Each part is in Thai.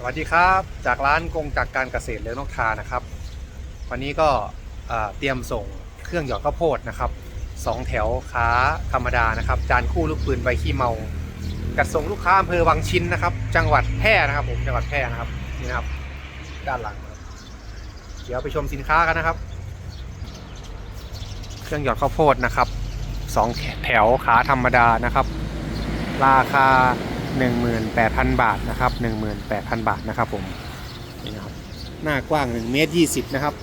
สวัสดีครับ จากร้านกงจากการเกษตรเลี้ยงนกทานะครับ วันนี้ก็เตรียมส่งเครื่องหยอดข้าวโพดนะครับสองแถวขาธรรมดานะครับ จานคู่ลูกปืนใบขี้เมาจัดส่งลูกค้าอำเภอวังชิ้นนะครับ จังหวัดแพร่นะครับผมจังหวัดแพร่นะครับนี่นะครับ ด้านหลังครับเดี๋ยวไปชมสินค้ากันนะครับ เครื่องหยอดข้าวโพดนะครับสองแถวขาธรรมดานะครับ ราคา 18,000 บาทนะครับ 18,000 บาทนะครับผมนี่นะครับหน้ากว้าง1เมตร20 นะครับ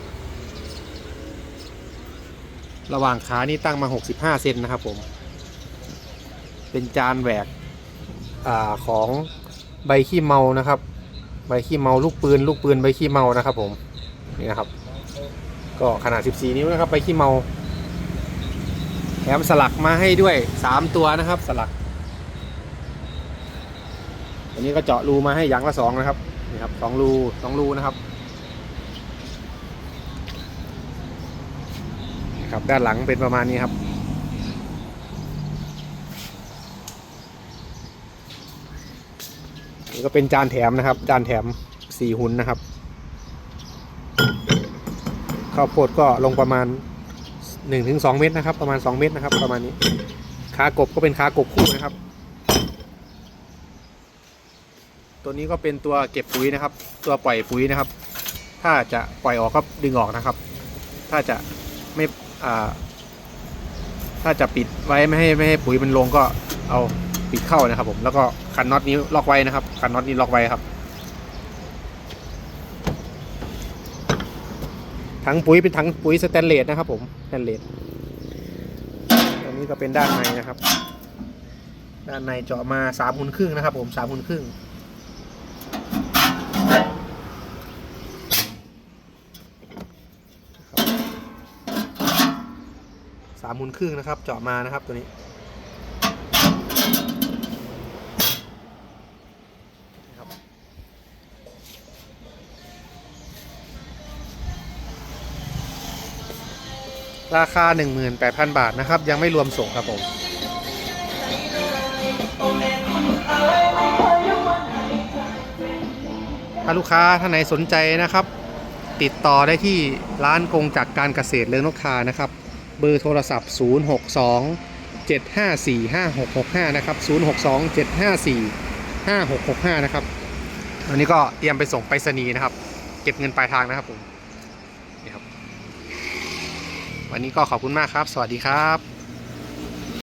ระหว่างขานี่ตั้งมา 65 เซนนะครับผม เป็นจานแหวกอของใบขี้เมานะครับ ใบขี้เมาลูกปืน ลูกปืนใบขี้เมานะครับ ผมนี่นะครับ ก็ขนาด 14 นิ้วนะครับใบขี้เมาแถมสลักมาให้ด้วย 3 ตัวนะครับ สลัก อันนี้ก็เจาะรูมาให้อย่างละสองนะครับนี่ครับสองรูสองรูนะครับนี่ครับด้านหลังเป็นประมาณนี้ครับ นี่ก็เป็นจานแถมนะครับ จานแถมสี่หุ่นนะครับ ข้าวโพดก็ลงประมาณ1-2ถึงเม็ดนะครับ ประมาณ 2 เม็ดนะครับ ประมาณนี้ขากบก็เป็นขากบคู่นะครับ ตัวนี้ก็เป็นตัวเก็บปุ๋ยนะครับ ตัวปล่อยปุ๋ยนะครับ ถ้าจะปล่อยออกก็ดึงออกนะครับ ถ้าจะไม่อ่าถ้าจะปิดไว้ไม่ให้ไม่ให้ปุ๋ยมันลงก็เอาปิดเข้านะครับผมแล้วก็คันน็อตนี้ล็อกไว้นะครับคันน็อตนี้ล็อกไว้ครับถังปุ๋ยเป็นถังปุ๋ยสแตนเลสนะครับผมสแตนเลสตัวนี้ก็เป็นด้านในนะครับ ด้านในเจาะมาสามหุ่นครึ่งนะครับ ผมสามหุ่นครึ่ง สามมุนครึ่งนะครับ เจาะมานะครับตัวนี้นะครับราคา 18,000 บาทนะครับ ยังไม่รวมส่งครับผมถ้าลูกค้าท่านไหนสนใจนะครับ ติดต่อได้ที่ร้านกงจากการเกษตรเลืองนกทานะครับ เบอร์โทรศัพท์ 062 754 5665 นะครับ 062 754 5665 นะครับ วันนี้ก็เตรียมไปส่งไปรษณีย์นะครับ เก็บเงินปลายทางนะครับผมนี่ครับ วันนี้ก็ขอบคุณมากครับ สวัสดีครับ